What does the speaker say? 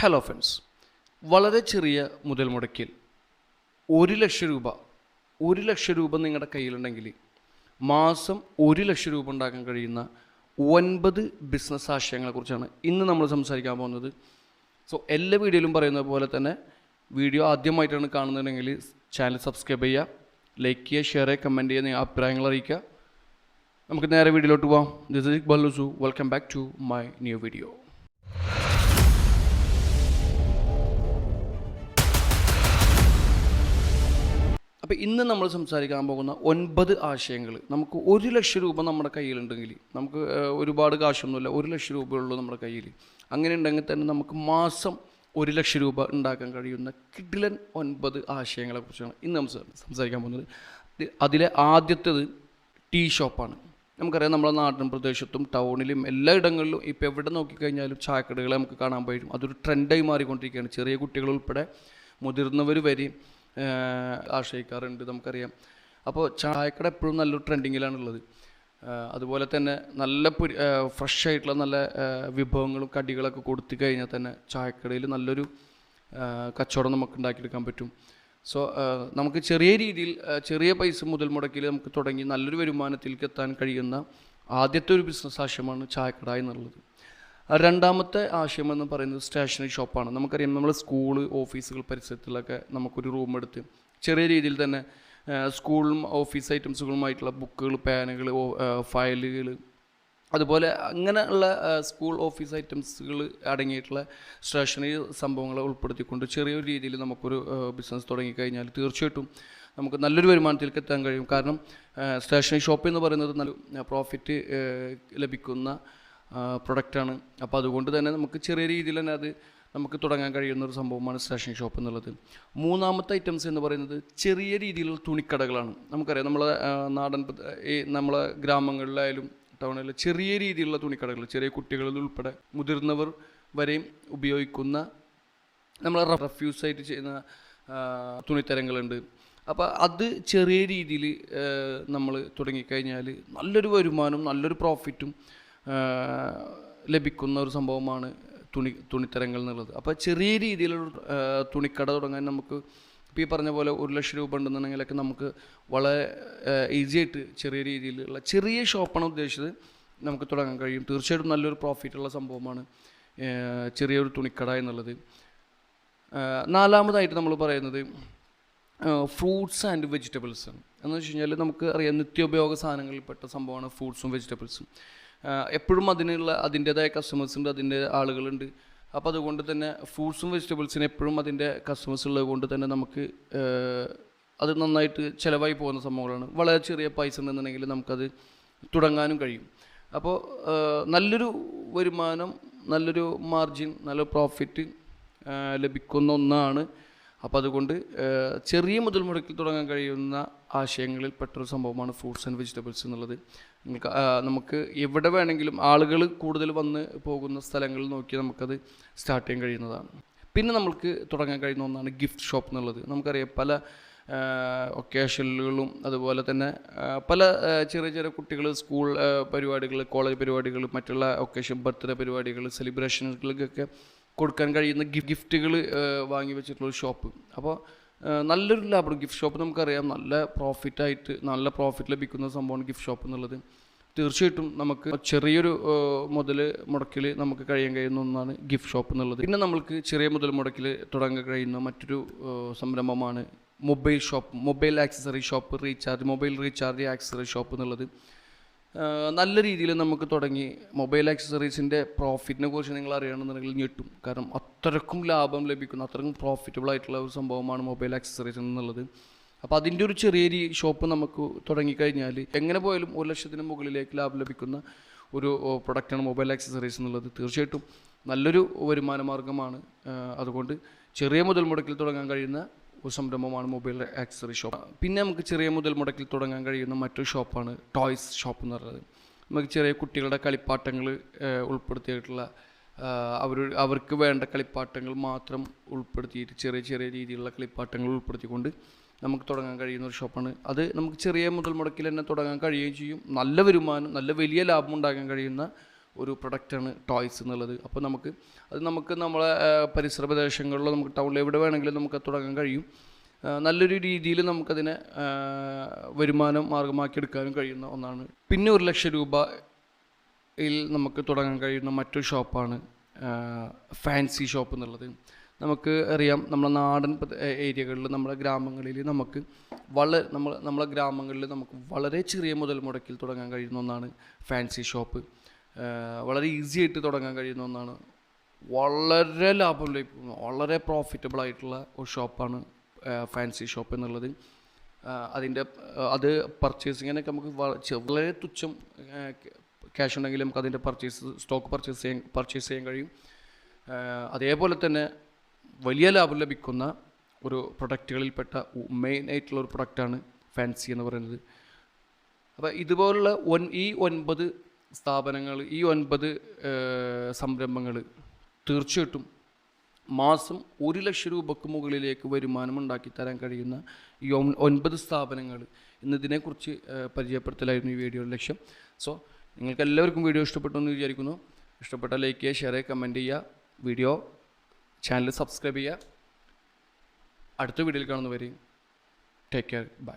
Hello friends വളരെ ചെറിയ മുതൽ മുടക്കിൽ ഒരു ലക്ഷം രൂപ ഒരു ലക്ഷം രൂപ നിങ്ങളുടെ കയ്യിലുണ്ടെങ്കിൽ മാസം ഒരു ലക്ഷം രൂപ ഉണ്ടാക്കാൻ കഴിയുന്ന ഒൻപത് ബിസിനസ് ആശയങ്ങളെക്കുറിച്ചാണ് ഇന്ന് നമ്മൾ സംസാരിക്കാൻ പോകുന്നത്. സോ എല്ലാ വീഡിയോയിലും പറയുന്ന പോലെ തന്നെ വീഡിയോ ആദ്യമായിട്ടാണ് കാണുന്നുണ്ടെങ്കിൽ ചാനൽ സബ്സ്ക്രൈബ് ചെയ്യുക ലൈക്ക് ചെയ്യുക ഷെയർ ചെയ്യുക കമന്റ് ചെയ്യുക നിങ്ങളുടെ അഭിപ്രായങ്ങൾ അറിയിക്കുക. നമുക്ക് നേരെ വീഡിയോയിലോട്ട് പോവാം. This is Iqbal ലുസു welcome back to my new video അപ്പോൾ ഇന്ന് നമ്മൾ സംസാരിക്കാൻ പോകുന്ന ഒൻപത് ആശയങ്ങൾ. നമുക്ക് ഒരു ലക്ഷം രൂപ നമ്മുടെ കയ്യിലുണ്ടെങ്കിൽ നമുക്ക് ഒരുപാട് കാശൊന്നുമില്ല ഒരു ലക്ഷം രൂപയുള്ളൂ നമ്മുടെ കയ്യിൽ. അങ്ങനെ ഉണ്ടെങ്കിൽ തന്നെ നമുക്ക് മാസം ഒരു ലക്ഷം രൂപ ഉണ്ടാക്കാൻ കഴിയുന്ന കിഡിലൻ ഒൻപത് ആശയങ്ങളെക്കുറിച്ചാണ് ഇന്ന് നമ്മൾ സംസാരിക്കാൻ പോകുന്നത്. അതിലെ ആദ്യത്തേത് ടീ ഷോപ്പാണ്. നമുക്കറിയാം നമ്മുടെ നാട്ടിൻ പ്രദേശത്തും ടൗണിലും എല്ലാ ഇടങ്ങളിലും ഇപ്പോൾ എവിടെ നോക്കിക്കഴിഞ്ഞാലും ചായക്കടകളെ നമുക്ക് കാണാൻ പറ്റും. അതൊരു ട്രെൻഡായി മാറിക്കൊണ്ടിരിക്കുകയാണ്. ചെറിയ കുട്ടികൾ ഉൾപ്പെടെ മുതിർന്നവർ വരെയും ആശ്രയിക്കാറുണ്ട് നമുക്കറിയാം. അപ്പോൾ ചായക്കട എപ്പോഴും നല്ലൊരു ട്രെൻഡിങ്ങിലാണുള്ളത്. അതുപോലെ തന്നെ നല്ല പുരി ഫ്രഷ് ആയിട്ടുള്ള നല്ല വിഭവങ്ങളും കടികളൊക്കെ കൊടുത്തു കഴിഞ്ഞാൽ തന്നെ ചായക്കടയിൽ നല്ലൊരു കച്ചവടം നമുക്ക് ഉണ്ടാക്കിയെടുക്കാൻ പറ്റും. സോ നമുക്ക് ചെറിയ രീതിയിൽ ചെറിയ പൈസ മുതൽ മുടക്കിൽ നമുക്ക് തുടങ്ങി നല്ലൊരു വരുമാനത്തിലേക്ക് എത്താൻ കഴിയുന്ന ആദ്യത്തെ ഒരു ബിസിനസ് ആശയമാണ് ചായക്കട എന്നുള്ളത്. രണ്ടാമത്തെ ആശയം എന്ന് പറയുന്നത് സ്റ്റേഷനറി ഷോപ്പാണ്. നമുക്കറിയാം നമ്മൾ സ്കൂൾ ഓഫീസുകൾ പരിസരത്തിലൊക്കെ നമുക്കൊരു റൂം എടുത്ത് ചെറിയ രീതിയിൽ തന്നെ സ്കൂളും ഓഫീസ് ഐറ്റംസുകളുമായിട്ടുള്ള ബുക്കുകൾ പേനുകൾ ഫയലുകൾ അതുപോലെ അങ്ങനെയുള്ള സ്കൂൾ ഓഫീസ് ഐറ്റംസുകൾ അടങ്ങിയിട്ടുള്ള സ്റ്റേഷനറി സംഭവങ്ങളെ ഉൾപ്പെടുത്തിക്കൊണ്ട് ചെറിയൊരു രീതിയിൽ നമുക്കൊരു ബിസിനസ് തുടങ്ങിക്കഴിഞ്ഞാൽ തീർച്ചയായിട്ടും നമുക്ക് നല്ലൊരു വരുമാനത്തിലേക്ക് എത്താൻ കഴിയും. കാരണം സ്റ്റേഷനറി ഷോപ്പ് എന്ന് പറയുന്നത് നല്ല പ്രോഫിറ്റ് ലഭിക്കുന്ന പ്രൊഡക്റ്റാണ് അപ്പോൾ അതുകൊണ്ട് തന്നെ നമുക്ക് ചെറിയ രീതിയിൽ തന്നെ അത് നമുക്ക് തുടങ്ങാൻ കഴിയുന്ന ഒരു സംഭവമാണ് സ്റ്റേഷൻ ഷോപ്പ് എന്നുള്ളത്. മൂന്നാമത്തെ ഐറ്റംസ് എന്ന് പറയുന്നത് ചെറിയ രീതിയിലുള്ള തുണിക്കടകളാണ്. നമുക്കറിയാം നമ്മളെ നാടൻ ഈ നമ്മളെ ഗ്രാമങ്ങളിലായാലും ടൗണിലെ ചെറിയ രീതിയിലുള്ള തുണിക്കടകൾ ചെറിയ കുട്ടികളിൽ ഉൾപ്പെടെ മുതിർന്നവർ വരെയും ഉപയോഗിക്കുന്ന നമ്മൾ റഫ്യൂസ് ആയിട്ട് ചെയ്യുന്ന തുണിത്തരങ്ങളുണ്ട്. അപ്പോൾ അത് ചെറിയ രീതിയിൽ നമ്മൾ തുടങ്ങിക്കഴിഞ്ഞാൽ നല്ലൊരു വരുമാനവും നല്ലൊരു പ്രോഫിറ്റും ലഭിക്കുന്ന ഒരു സംഭവമാണ് തുണി തുണിത്തരങ്ങൾ എന്നുള്ളത്. അപ്പോൾ ചെറിയ രീതിയിലൊരു തുണിക്കട തുടങ്ങാൻ നമുക്ക് ഇപ്പോൾ ഈ പറഞ്ഞ പോലെ ഒരു ലക്ഷം രൂപ ഉണ്ടെന്നുണ്ടെങ്കിലൊക്കെ നമുക്ക് വളരെ ഈസി ആയിട്ട് ചെറിയ രീതിയിലുള്ള ചെറിയ ഷോപ്പാണ് ഉദ്ദേശിച്ചത് നമുക്ക് തുടങ്ങാൻ കഴിയും. തീർച്ചയായിട്ടും നല്ലൊരു പ്രോഫിറ്റുള്ള സംഭവമാണ് ചെറിയൊരു തുണിക്കട എന്നുള്ളത്. നാലാമതായിട്ട് നമ്മൾ പറയുന്നത് ഫ്രൂട്ട്സ് ആൻഡ് വെജിറ്റബിൾസ് എന്ന് വെച്ച് കഴിഞ്ഞാൽ നമുക്ക് അറിയാം നിത്യോപയോഗ സാധനങ്ങളിൽപ്പെട്ട സംഭവമാണ് ഫ്രൂട്ട്സും വെജിറ്റബിൾസും എപ്പോഴും അതിനുള്ള അതിന്റേതായ കസ്റ്റമേഴ്സ് ഉണ്ട് അതിന്റെ ആളുകളുണ്ട്. അപ്പോൾ അതുകൊണ്ട് തന്നെ ഫ്രൂട്ട്സും വെജിറ്റബിൾസിന് എപ്പോഴും അതിന്റെ കസ്റ്റമേഴ്സ് ഉള്ളത് കൊണ്ട് തന്നെ നമുക്ക് അത് നന്നായിട്ട് ചിലവായി പോകുന്ന സംഭവങ്ങളാണ്. വളരെ ചെറിയ പൈസ ഉണ്ടെന്നുണ്ടെങ്കിൽ നമുക്കത് തുടങ്ങാനും കഴിയും. അപ്പോൾ നല്ലൊരു വരുമാനം നല്ലൊരു മാർജിൻ നല്ല പ്രോഫിറ്റ് ലഭിക്കുന്ന ഒന്നാണ് അപ്പോൾ അതുകൊണ്ട് ചെറിയ മുതൽ മുടക്കിൽ തുടങ്ങാൻ കഴിയുന്ന ആശയങ്ങളിൽ പെട്ടൊരു സംഭവമാണ് ഫ്രൂട്ട്സ് ആൻഡ് വെജിറ്റബിൾസ് എന്നുള്ളത്. നിങ്ങൾക്ക് നമുക്ക് എവിടെ വേണമെങ്കിലും ആളുകൾ കൂടുതൽ വന്ന് പോകുന്ന സ്ഥലങ്ങളിൽ നോക്കി നമുക്കത് സ്റ്റാർട്ട് ചെയ്യാൻ കഴിയുന്നതാണ്. പിന്നെ നമുക്ക് തുടങ്ങാൻ കഴിയുന്ന ഒന്നാണ് ഗിഫ്റ്റ് ഷോപ്പ് എന്നുള്ളത്. നമുക്കറിയാം പല ഒക്കേഷനുകളും അതുപോലെ തന്നെ പല ചെറിയ ചെറിയ കുട്ടികൾ സ്കൂൾ പരിപാടികൾ കോളേജ് പരിപാടികൾ മറ്റുള്ള ഒക്കേഷൻ ബർത്ത്ഡേ പരിപാടികൾ സെലിബ്രേഷനുകൾക്കൊക്കെ കൊടുക്കാൻ കഴിയുന്ന ഗിഫ്റ്റുകൾ വാങ്ങി വെച്ചിട്ടുള്ള ഷോപ്പ്. അപ്പോൾ നല്ലൊരു ലാഭം. ഗിഫ്റ്റ് ഷോപ്പ് നമുക്കറിയാം. നല്ല പ്രോഫിറ്റായിട്ട് നല്ല പ്രോഫിറ്റ് ലഭിക്കുന്ന സംഭവമാണ് ഗിഫ്റ്റ് ഷോപ്പ് എന്നുള്ളത്. തീർച്ചയായിട്ടും നമുക്ക് ചെറിയൊരു മുതൽ മുടക്കിൽ നമുക്ക് കഴിയാൻ കഴിയുന്ന ഒന്നാണ് ഗിഫ്റ്റ് ഷോപ്പ് എന്നുള്ളത്. പിന്നെ നമ്മൾക്ക് ചെറിയ മുതൽ മുടക്കിൽ തുടങ്ങാൻ കഴിയുന്ന മറ്റൊരു സംരംഭമാണ് mobile shop mobile accessory shop recharge mobile recharge accessory shop എന്നുള്ളത്. നല്ല രീതിയിൽ നമുക്ക് തുടങ്ങി. മൊബൈൽ ആക്സസറീസിന്റെ പ്രോഫിറ്റിനെ കുറിച്ച് നിങ്ങൾ അറിയണമെന്നുണ്ടെങ്കിൽ ഞെട്ടും. കാരണം അത്രക്കും ലാഭം ലഭിക്കുന്ന. അത്രക്കും പ്രോഫിറ്റബിൾ ആയിട്ടുള്ള ഒരു സംഭവമാണ് മൊബൈൽ ആക്സസറീസ് എന്നുള്ളത്. അപ്പോൾ അതിന്റെ ഒരു ചെറിയ ഷോപ്പ് നമുക്ക് തുടങ്ങിക്കഴിഞ്ഞാൽ എങ്ങനെ പോയാലും ഒരു ലക്ഷത്തിന് മുകളിലേക്ക് ലാഭം ലഭിക്കുന്ന ഒരു പ്രൊഡക്റ്റാണ് മൊബൈൽ ആക്സസറീസ് എന്നുള്ളത്. തീർച്ചയായിട്ടും നല്ലൊരു വരുമാന മാർഗമാണ്. അതുകൊണ്ട് ചെറിയ മുതൽ മുടക്കിൽ തുടങ്ങാൻ കഴിയുന്ന ഒരു സംരംഭമാണ് മൊബൈൽ ആക്സറി ഷോപ്പ്. പിന്നെ നമുക്ക് ചെറിയ മുതൽ മുടക്കിൽ തുടങ്ങാൻ കഴിയുന്ന മറ്റൊരു ഷോപ്പാണ് ടോയ്സ് ഷോപ്പ് എന്ന് പറയുന്നത്. നമുക്ക് ചെറിയ കുട്ടികളുടെ കളിപ്പാട്ടങ്ങൾ ഉൾപ്പെടുത്തിയിട്ടുള്ള അവർ അവർക്ക് വേണ്ട കളിപ്പാട്ടങ്ങൾ മാത്രം ഉൾപ്പെടുത്തിയിട്ട് ചെറിയ ചെറിയ രീതിയിലുള്ള കളിപ്പാട്ടങ്ങൾ ഉൾപ്പെടുത്തിക്കൊണ്ട് നമുക്ക് തുടങ്ങാൻ കഴിയുന്ന ഒരു ഷോപ്പാണ്. അത് നമുക്ക് ചെറിയ മുതൽ മുടക്കിൽ തന്നെ തുടങ്ങാൻ കഴിയുകയും ചെയ്യും. നല്ല വരുമാനം നല്ല വലിയ ലാഭം ഉണ്ടാക്കാൻ കഴിയുന്ന ഒരു പ്രൊഡക്റ്റാണ് ടോയ്സ് എന്നുള്ളത്. അപ്പോൾ നമുക്ക് അത് നമുക്ക് നമ്മളെ പരിസര പ്രദേശങ്ങളിലോ നമുക്ക് ടൗണിൽ എവിടെ വേണമെങ്കിലും നമുക്ക് തുടങ്ങാൻ കഴിയും. നല്ലൊരു രീതിയിൽ നമുക്കതിനെ വരുമാനം മാർഗമാക്കിയെടുക്കാനും കഴിയുന്ന ഒന്നാണ്. പിന്നെ ഒരു ലക്ഷം രൂപയിൽ നമുക്ക് തുടങ്ങാൻ കഴിയുന്ന മറ്റൊരു ഷോപ്പാണ് ഫാൻസി ഷോപ്പ് എന്നുള്ളത്. നമുക്ക് അറിയാം നമ്മുടെ നാടൻ ഏരിയകളിൽ നമ്മുടെ ഗ്രാമങ്ങളിൽ നമുക്ക് വളരെ നമ്മൾ നമ്മളെ ഗ്രാമങ്ങളിൽ നമുക്ക് വളരെ ചെറിയ മുതൽ മുടക്കിൽ തുടങ്ങാൻ കഴിയുന്ന ഒന്നാണ് ഫാൻസി ഷോപ്പ് വളരെ ഈസി ആയിട്ട് തുടങ്ങാൻ കഴിയുന്ന ഒന്നാണ്. വളരെ ലാഭം വളരെ പ്രോഫിറ്റബിൾ ആയിട്ടുള്ള ഒരു ഷോപ്പാണ് ഫാൻസി ഷോപ്പ് എന്നുള്ളത്. അതിന്റെ അത് പർച്ചേസിങ്ങിനൊക്കെ നമുക്ക് വളരെ തുച്ഛം ക്യാഷ് ഉണ്ടെങ്കിൽ നമുക്ക് അതിന്റെ പർച്ചേസ് സ്റ്റോക്ക് പർച്ചേസ് ചെയ്യാൻ പർച്ചേസ് ചെയ്യാൻ കഴിയും. അതേപോലെ തന്നെ വലിയ ലാഭം ലഭിക്കുന്ന ഒരു പ്രൊഡക്റ്റുകളിൽപ്പെട്ട മെയിൻ ആയിട്ടുള്ള ഒരു പ്രൊഡക്റ്റാണ് ഫാൻസി എന്ന് പറയുന്നത്. അപ്പോൾ ഇതുപോലുള്ള ഒൻ ഈ ഒൻപത് സ്ഥാപനങ്ങൾ ഈ ഒൻപത് സംരംഭങ്ങൾ തീർച്ചയായിട്ടും മാസം ഒരു ലക്ഷം രൂപക്ക് മുകളിലേക്ക് വരുമാനം ഉണ്ടാക്കി തരാൻ കഴിയുന്ന ഈ ഒൻ- ഒൻപത് സ്ഥാപനങ്ങൾ ഇന്നതിനെക്കുറിച്ച് പരിചയപ്പെടുത്തലായിരുന്നു ഈ വീഡിയോയുടെ ലക്ഷ്യം. സോ നിങ്ങൾക്ക് എല്ലാവർക്കും വീഡിയോ ഇഷ്ടപ്പെട്ടു എന്ന് വിചാരിക്കുന്നു. ഇഷ്ടപ്പെട്ട ലൈക്ക് ചെയ്യുക ഷെയർ ചെയ്യുക കമന്റ് ചെയ്യുക. വീഡിയോ ചാനൽ സബ്സ്ക്രൈബ് ചെയ്യുക. അടുത്ത വീഡിയോയിൽ കാണുന്നവരെയും ടേക്ക് കെയർ. ബൈ.